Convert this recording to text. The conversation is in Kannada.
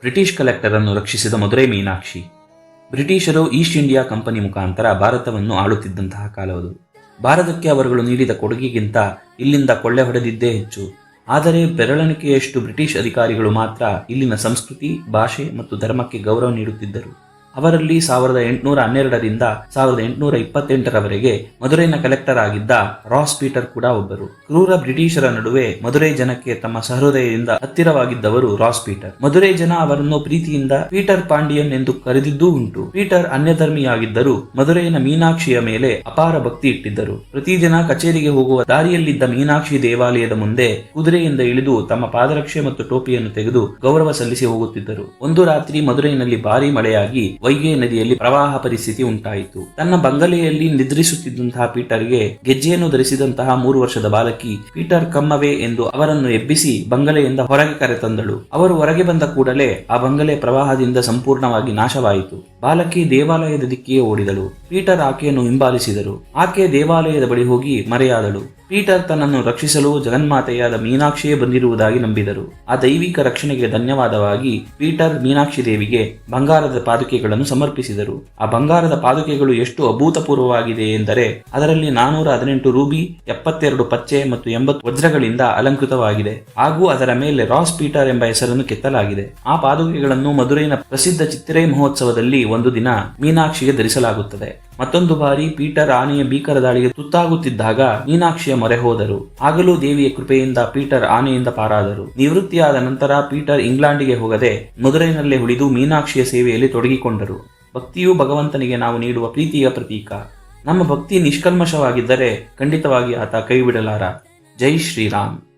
ಬ್ರಿಟಿಷ್ ಕಲೆಕ್ಟರ್ ಅನ್ನು ರಕ್ಷಿಸಿದ ಮಧುರೈ ಮೀನಾಕ್ಷಿ. ಬ್ರಿಟಿಷರು ಈಸ್ಟ್ ಇಂಡಿಯಾ ಕಂಪನಿ ಮುಖಾಂತರ ಭಾರತವನ್ನು ಆಳುತ್ತಿದ್ದಂತಹ ಕಾಲವದು. ಭಾರತಕ್ಕೆ ಅವರುಗಳು ನೀಡಿದ ಕೊಡುಗೆಗಿಂತ ಇಲ್ಲಿಂದ ಕೊಳ್ಳೆ ಹೊಡೆದಿದ್ದೇ ಹೆಚ್ಚು. ಆದರೆ ಬೆರಳಣಿಕೆಯಷ್ಟು ಬ್ರಿಟಿಷ್ ಅಧಿಕಾರಿಗಳು ಮಾತ್ರ ಇಲ್ಲಿನ ಸಂಸ್ಕೃತಿ, ಭಾಷೆ ಮತ್ತು ಧರ್ಮಕ್ಕೆ ಗೌರವ ನೀಡುತ್ತಿದ್ದರು. ಅವರಲ್ಲಿ ಸಾವಿರದ ಎಂಟುನೂರ ಹನ್ನೆರಡರಿಂದ ಸಾವಿರದ ಎಂಟುನೂರ ಇಪ್ಪತ್ತೆಂಟರವರೆಗೆ ಮಧುರೈನ ಕಲೆಕ್ಟರ್ ಆಗಿದ್ದ ರಾಸ್ ಪೀಟರ್ ಕೂಡ ಒಬ್ಬರು. ಕ್ರೂರ ಬ್ರಿಟಿಷರ ನಡುವೆ ಮಧುರೈ ಜನಕ್ಕೆ ತಮ್ಮ ಸಹೃದಯದಿಂದ ಹತ್ತಿರವಾಗಿದ್ದವರು ರಾಸ್ ಪೀಟರ್. ಮಧುರೈ ಜನ ಅವರನ್ನು ಪ್ರೀತಿಯಿಂದ ಪೀಟರ್ ಪಾಂಡಿಯನ್ ಎಂದು ಕರೆದಿದ್ದೂ ಉಂಟು. ಪೀಟರ್ ಅನ್ಯಧರ್ಮಿಯಾಗಿದ್ದರೂ ಮಧುರೈನ ಮೀನಾಕ್ಷಿಯ ಮೇಲೆ ಅಪಾರ ಭಕ್ತಿ ಇಟ್ಟಿದ್ದರು. ಪ್ರತಿದಿನ ಕಚೇರಿಗೆ ಹೋಗುವ ದಾರಿಯಲ್ಲಿದ್ದ ಮೀನಾಕ್ಷಿ ದೇವಾಲಯದ ಮುಂದೆ ಕುದುರೆಯಿಂದ ಇಳಿದು ತಮ್ಮ ಪಾದರಕ್ಷೆ ಮತ್ತು ಟೋಪಿಯನ್ನು ತೆಗೆದು ಗೌರವ ಸಲ್ಲಿಸಿ ಹೋಗುತ್ತಿದ್ದರು. ಒಂದು ರಾತ್ರಿ ಮಧುರೈನಲ್ಲಿ ಭಾರಿ ಮಳೆಯಾಗಿ ವೈಗೆ ನದಿಯಲ್ಲಿ ಪ್ರವಾಹ ಪರಿಸ್ಥಿತಿ ಉಂಟಾಯಿತು. ತನ್ನ ಬಂಗಲೆಯಲ್ಲಿ ನಿದ್ರಿಸುತ್ತಿದ್ದಂತಹ ಪೀಟರ್ಗೆ ಗೆಜ್ಜೆಯನ್ನು ಧರಿಸಿದಂತಹ ಮೂರು ವರ್ಷದ ಬಾಲಕಿ ಪೀಟರ್ ಕಮ್ಮವೇ ಎಂದು ಅವರನ್ನು ಎಬ್ಬಿಸಿ ಬಂಗಲೆಯಿಂದ ಹೊರಗೆ ಕರೆತಂದಳು. ಅವರು ಹೊರಗೆ ಬಂದ ಕೂಡಲೇ ಆ ಬಂಗಲೆ ಪ್ರವಾಹದಿಂದ ಸಂಪೂರ್ಣವಾಗಿ ನಾಶವಾಯಿತು. ಬಾಲಕಿ ದೇವಾಲಯದ ದಿಕ್ಕಿಗೆ ಓಡಿದಳು. ಪೀಟರ್ ಆಕೆಯನ್ನು ಹಿಂಬಾಲಿಸಿದರು. ಆಕೆ ದೇವಾಲಯದ ಬಳಿ ಹೋಗಿ ಮರೆಯಾದಳು. ಪೀಟರ್ ತನ್ನನ್ನು ರಕ್ಷಿಸಲು ಜಗನ್ಮಾತೆಯಾದ ಮೀನಾಕ್ಷಿಯೇ ಬಂದಿರುವುದಾಗಿ ನಂಬಿದರು. ಆ ದೈವಿಕ ರಕ್ಷಣೆಗೆ ಧನ್ಯವಾದವಾಗಿ ಪೀಟರ್ ಮೀನಾಕ್ಷಿ ದೇವಿಗೆ ಬಂಗಾರದ ಪಾದುಕೆಗಳನ್ನು ಸಮರ್ಪಿಸಿದರು. ಆ ಬಂಗಾರದ ಪಾದುಕೆಗಳು ಎಷ್ಟು ಅಭೂತಪೂರ್ವವಾಗಿದೆ ಎಂದರೆ ಅದರಲ್ಲಿ ನಾನೂರ ಹದಿನೆಂಟು ರೂಬಿ, ಎಪ್ಪತ್ತೆರಡು ಪಚ್ಚೆ ಮತ್ತು ಎಂಬತ್ತು ವಜ್ರಗಳಿಂದ ಅಲಂಕೃತವಾಗಿದೆ. ಹಾಗೂ ಅದರ ಮೇಲೆ ರಾಸ್ ಪೀಟರ್ ಎಂಬ ಹೆಸರನ್ನು ಕೆತ್ತಲಾಗಿದೆ. ಆ ಪಾದುಕೆಗಳನ್ನು ಮಧುರೈನ ಪ್ರಸಿದ್ಧ ಚಿತ್ತಿರೈ ಮಹೋತ್ಸವದಲ್ಲಿ ಒಂದು ದಿನ ಮೀನಾಕ್ಷಿಗೆ ಧರಿಸಲಾಗುತ್ತದೆ. ಮತ್ತೊಂದು ಬಾರಿ ಪೀಟರ್ ಆನೆಯ ಭೀಕರ ದಾಳಿಗೆ ತುತ್ತಾಗುತ್ತಿದ್ದಾಗ ಮೀನಾಕ್ಷಿಯ ಮೊರೆ ಹೋದರು. ಆಗಲೂ ದೇವಿಯ ಕೃಪೆಯಿಂದ ಪೀಟರ್ ಆನೆಯಿಂದ ಪಾರಾದರು. ನಿವೃತ್ತಿಯಾದ ನಂತರ ಪೀಟರ್ ಇಂಗ್ಲೆಂಡಿಗೆ ಹೋಗದೆ ಮಧುರೈನಲ್ಲೇ ಉಳಿದು ಮೀನಾಕ್ಷಿಯ ಸೇವೆಯಲ್ಲಿ ತೊಡಗಿಕೊಂಡರು. ಭಕ್ತಿಯು ಭಗವಂತನಿಗೆ ನಾವು ನೀಡುವ ಪ್ರೀತಿಯ ಪ್ರತೀಕ. ನಮ್ಮ ಭಕ್ತಿ ನಿಷ್ಕಲ್ಮಶವಾಗಿದ್ದರೆ ಖಂಡಿತವಾಗಿ ಆತ ಕೈಬಿಡಲಾರ. ಜೈ ಶ್ರೀರಾಮ್.